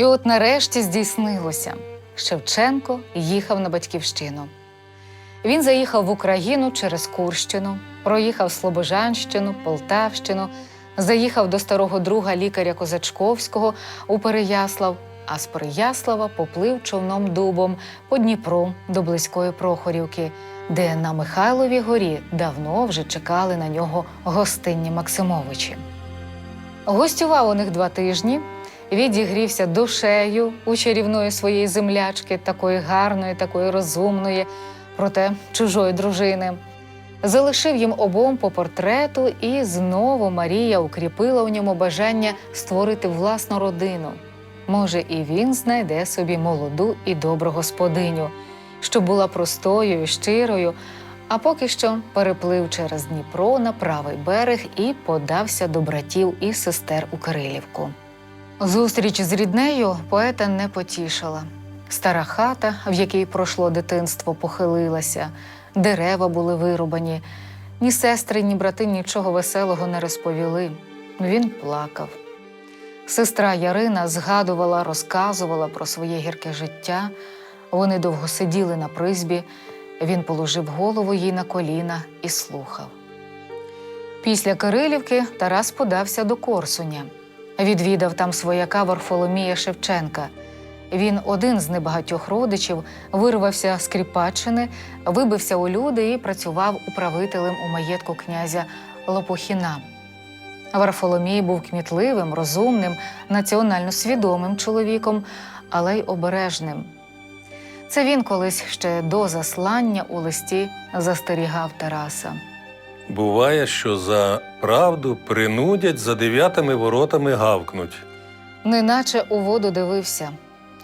І от нарешті здійснилося. Шевченко їхав на батьківщину. Він заїхав в Україну через Курщину, проїхав Слобожанщину, Полтавщину, заїхав до старого друга лікаря Козачковського у Переяслав, а з Переяслава поплив човном дубом по Дніпру до близької Прохорівки, де на Михайловій горі давно вже чекали на нього гостинні Максимовичі. Гостював у них два тижні, відігрівся душею у чарівної своєї землячки, такої гарної, такої розумної, проте чужої дружини. Залишив їм обом по портрету, і знову Марія укріпила у ньому бажання створити власну родину. Може, і він знайде собі молоду і добру господиню, що була простою і щирою, а поки що переплив через Дніпро на правий берег і подався до братів і сестер у Кирилівку. Зустріч з ріднею поета не потішила. Стара хата, в якій пройшло дитинство, похилилася, дерева були вирубані. Ні сестри, ні брати нічого веселого не розповіли. Він плакав. Сестра Ярина згадувала, розказувала про своє гірке життя. Вони довго сиділи на призбі. Він положив голову їй на коліна і слухав. Після Кирилівки Тарас подався до Корсуня. Відвідав там свояка Варфоломія Шевченка. Він один з небагатьох родичів, вирвався з Кріпаччини, вибився у люди і працював управителем у маєтку князя Лопухіна. Варфоломій був кмітливим, розумним, національно свідомим чоловіком, але й обережним. Це він колись ще до заслання у листі застерігав Тараса. Буває, що за правду принудять за дев'ятими воротами гавкнуть. Неначе у воду дивився.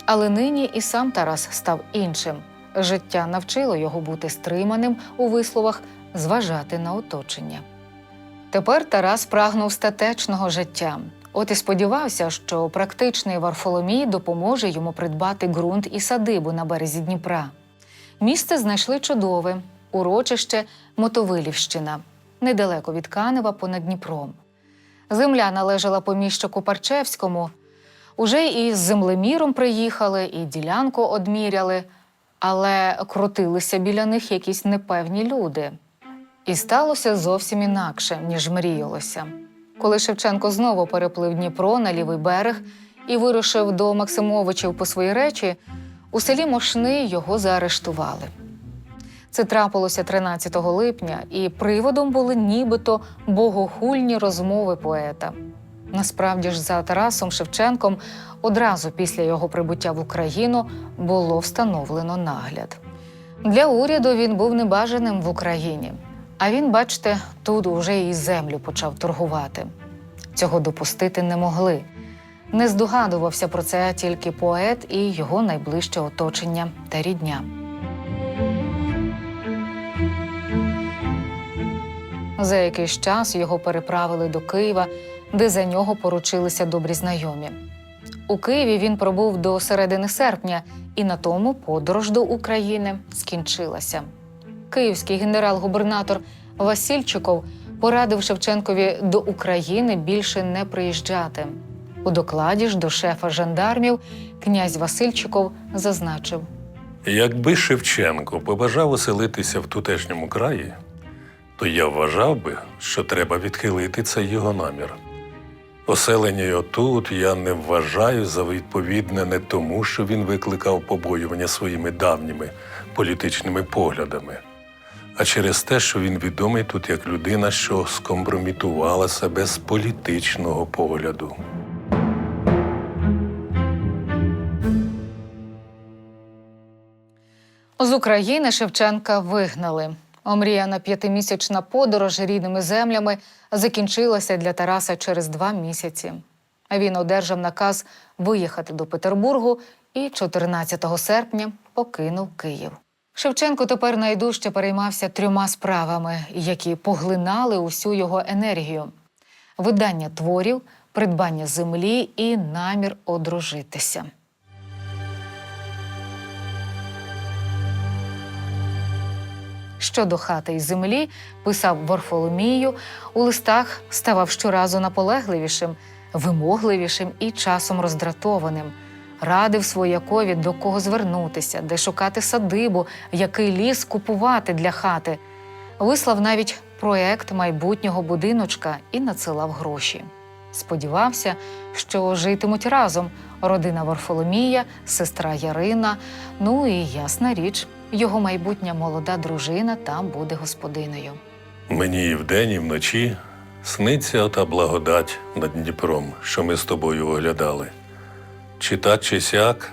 Але нині і сам Тарас став іншим. Життя навчило його бути стриманим у висловах, зважати на оточення. Тепер Тарас прагнув статечного життя. От і сподівався, що практичний Варфоломій допоможе йому придбати ґрунт і садибу на березі Дніпра. Місце знайшли чудове урочище Мотовилівщина, недалеко від Канева понад Дніпром. Земля належала поміщику Парчевському. Уже і з землеміром приїхали, і ділянку одміряли, але крутилися біля них якісь непевні люди. І сталося зовсім інакше, ніж мріялося. Коли Шевченко знову переплив Дніпро на лівий берег і вирушив до Максимовичів по свої речі, у селі Мошни його заарештували. Це трапилося 13 липня, і приводом були нібито богохульні розмови поета. Насправді ж, за Тарасом Шевченком одразу після його прибуття в Україну було встановлено нагляд. Для уряду він був небажаним в Україні. А він, бачите, тут уже і землю почав торгувати. Цього допустити не могли. Не здогадувався про це тільки поет і його найближче оточення та рідня. За якийсь час його переправили до Києва, де за нього поручилися добрі знайомі. У Києві він пробув до середини серпня, і на тому подорож до України скінчилася. Київський генерал-губернатор Васильчиков порадив Шевченкові до України більше не приїжджати. У докладі ж до шефа жандармів князь Васильчиков зазначив: Якби Шевченко побажав оселитися в тутешньому краї, то я вважав би, що треба відхилити цей його намір. Оселення його тут я не вважаю за відповідне не тому, що він викликав побоювання своїми давніми політичними поглядами, а через те, що він відомий тут як людина, що скомпрометувала себе з політичного погляду. З України Шевченка вигнали. Омріяна п'ятимісячна подорож рідними землями закінчилася для Тараса через два місяці. Він одержав наказ виїхати до Петербургу і 14 серпня покинув Київ. Шевченко тепер найдужче переймався трьома справами, які поглинали усю його енергію: видання творів, придбання землі і намір одружитися. Щодо хати й землі, писав Варфоломію, у листах ставав щоразу наполегливішим, вимогливішим і часом роздратованим. радив своякові, до кого звернутися, де шукати садибу, який ліс купувати для хати. Вислав навіть проект майбутнього будиночка і надсилав гроші. Сподівався, що житимуть разом родина Варфоломія, сестра Ярина. Ну і ясна річ, його майбутня молода дружина там буде господинею. Мені і вдень, і вночі сниться ота благодать над Дніпром, що ми з тобою оглядали. Чи так, чи сяк,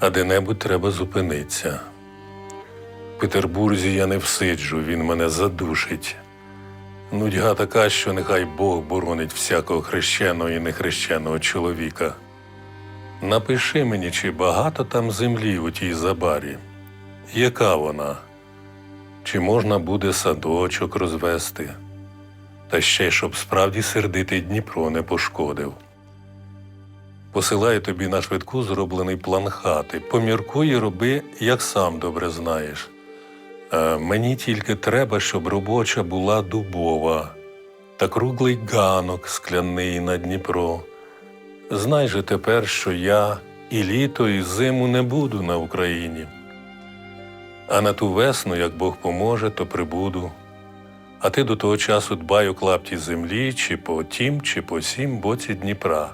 а де-небудь треба зупинитися. В Петербурзі я не всиджу, він мене задушить. Нудьга така, що нехай Бог боронить всякого хрещеного і нехрещеного чоловіка. Напиши мені, чи багато там землі у тій забарі. Яка вона? Чи можна буде садочок розвести? Та ще щоб справді сердитий Дніпро не пошкодив. Посилаю тобі на швидку зроблений план хати. Поміркуй і роби, як сам добре знаєш. А мені тільки треба, щоб робоча була дубова та круглий ганок скляний на Дніпро. Знай же тепер, що я і літо, і зиму не буду на Україні. А на ту весну, як Бог поможе, то прибуду. А ти до того часу дбай у клапті землі, чи по тім, чи по сім боці Дніпра.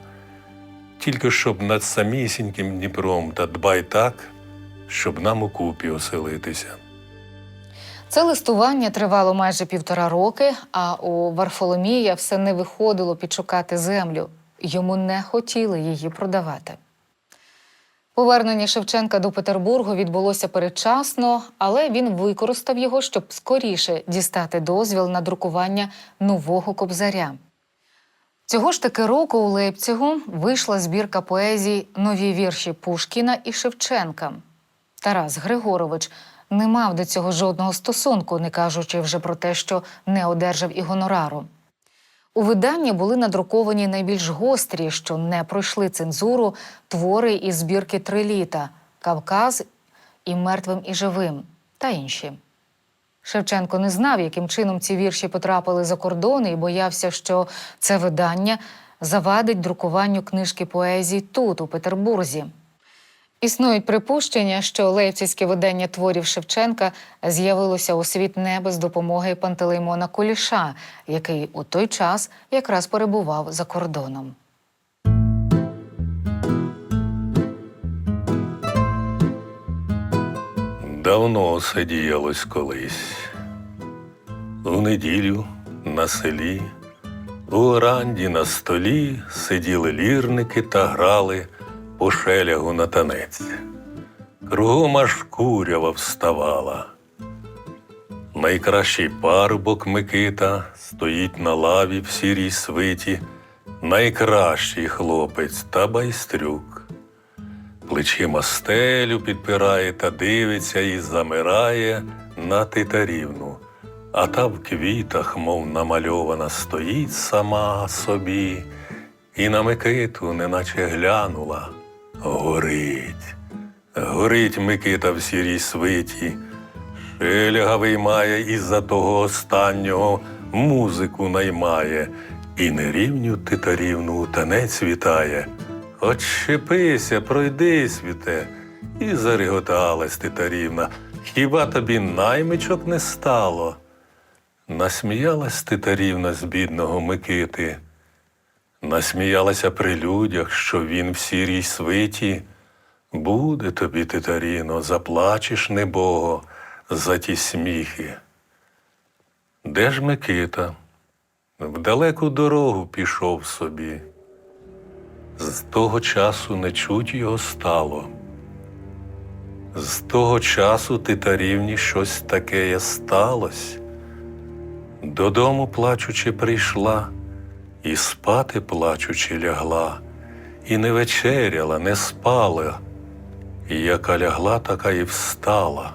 Тільки щоб над самісіньким Дніпром та дбай так, щоб нам у купі оселитися. Це листування тривало майже півтора роки, а у Варфоломія все не виходило підшукати землю. Йому не хотіли її продавати. Повернення Шевченка до Петербургу відбулося передчасно, але він використав його, щоб скоріше дістати дозвіл на друкування нового кобзаря. Цього ж таки року у Лейпцигу вийшла збірка поезій Нові вірші Пушкіна і Шевченка. Тарас Григорович не мав до цього жодного стосунку, не кажучи вже про те, що не одержав і гонорару. У виданні були надруковані найбільш гострі, що не пройшли цензуру, твори із збірки «Три літа Кавказ і мертвим і живим та інші. Шевченко не знав, яким чином ці вірші потрапили за кордон, і боявся, що це видання завадить друкуванню книжки поезій тут, у Петербурзі. Існують припущення, що лейпцизьке видання творів Шевченка з'явилося у світ не без допомоги Пантелеймона Куліша, який у той час якраз перебував за кордоном. Давно це діялось колись. У неділю на селі, у оранді на столі сиділи лірники та грали по шелягу на танець. Кругом аж курява вставала. Найкращий парубок Микита стоїть на лаві в сірій свиті, найкращий хлопець та байстрюк. Плечима стелю підпирає та дивиться і замирає на титарівну, а та в квітах, мов намальована, стоїть сама собі, і на Микиту, неначе глянула, горить. Горить Микита в сірій свиті, шеляга виймає із-за того останнього музику наймає, і нерівню титарівну у танець вітає. Отщепися, пройди, світе, і зареготалась титарівна. Хіба тобі наймичок не стало? Насміялась титарівна з бідного Микити, насміялася при людях, що він в сірій свиті. Буде тобі, титаріно, заплачеш небого за ті сміхи. Де ж Микита? В далеку дорогу пішов собі. З того часу не чуть його стало. З того часу титарівні щось таке сталось. Додому плачучи прийшла, і спати плачучи лягла, і не вечеряла, не спала, і яка лягла, така і встала,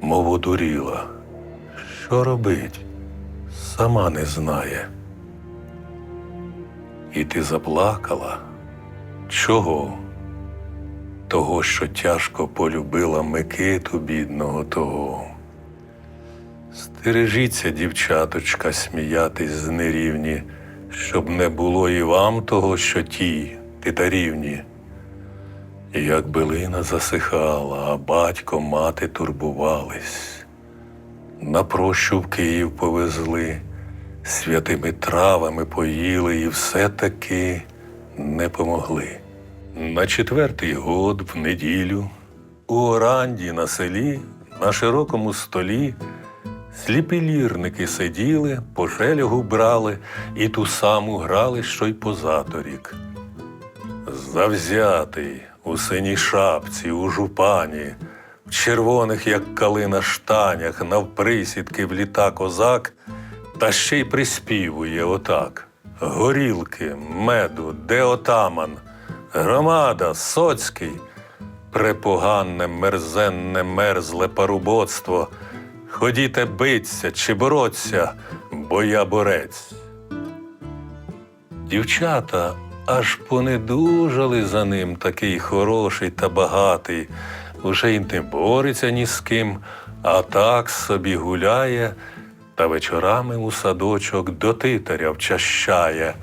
мов одуріла. Що робить? Сама не знає. І ти заплакала? Чого? Того, що тяжко полюбила Микиту бідного того. Стережіться, дівчаточка, сміятись з нерівні, щоб не було і вам того, що ті, титарівні. Як билина засихала, а батько мати турбувались. На прощу в Київ повезли, святими травами поїли і все-таки не помогли. На четвертий год в неділю у оранді на селі на широкому столі сліпі лірники сиділи, по шелягу брали і ту саму грали, що й позаторік. Завзятий у синій шапці, у жупані, в червоних, як калина штанях, навприсідки вліта козак, та ще й приспівує отак: горілки, меду, де отаман, громада, соцький, препоганне, мерзенне, мерзле парубоцтво. Ходіте биться чи бороться, бо я борець. Дівчата аж понедужали за ним такий хороший та багатий, уже й не бореться ні з ким, а так собі гуляє та вечорами у садочок до титаря вчащає,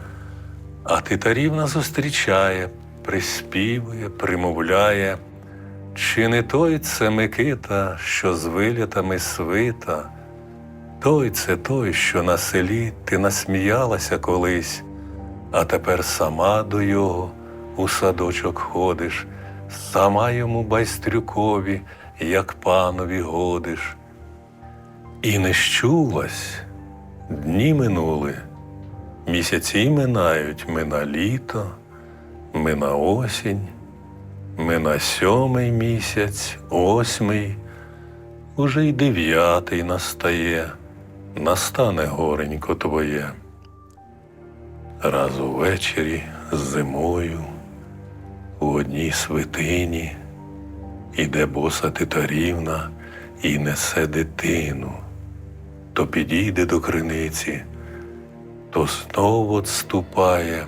а титарівна зустрічає, приспівує, примовляє. Чи не той це Микита, що з вилітами свита? Той це той, що на селі ти насміялася колись, а тепер сама до його у садочок ходиш, сама йому байстрюкові, як панові годиш. І не щулась, дні минули, місяці минають, мина літо, мина осінь. Мина сьомий місяць, восьмий, уже й дев'ятий настає, настане горенько твоє. Раз увечері зимою у одній свитині іде боса титарівна і несе дитину, то підійде до криниці, то знову отступає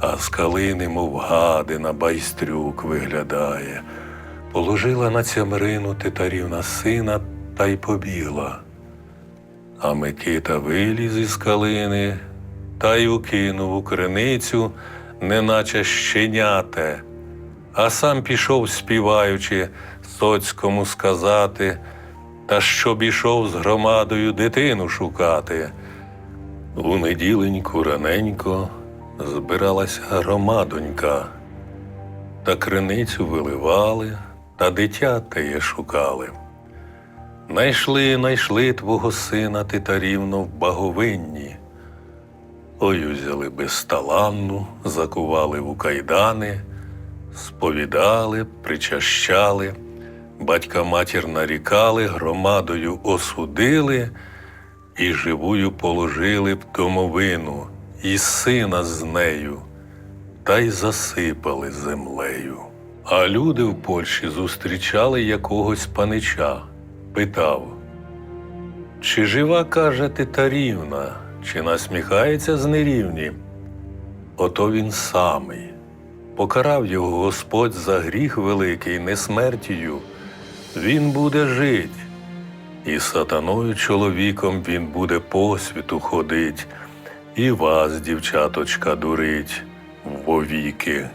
а з калини, мов гадина, байстрюк виглядає. Положила на цямрину титарівна сина та й побігла. А Микита виліз із калини та й укинув у криницю, неначе щеняте, а сам пішов, співаючи, соцькому сказати, та щоб ішов з громадою дитину шукати. У неділеньку раненько збиралася громадонька, та криницю виливали, та дитя теє шукали. Найшли, найшли твого сина титарівно в баговинні. Ой, узяли безталанну, закували в кайдани, сповідали, причащали, батька матір нарікали, громадою осудили і живую положили в домовину, і сина з нею, та й засипали землею. А люди в Польщі зустрічали якогось панича, питав, чи жива, каже, титарівна, чи насміхається з нерівні? Ото він самий. Покарав його Господь за гріх великий, не смертію. Він буде жить. І сатаною чоловіком він буде по світу ходить, і вас, дівчаточка, дурить вовіки.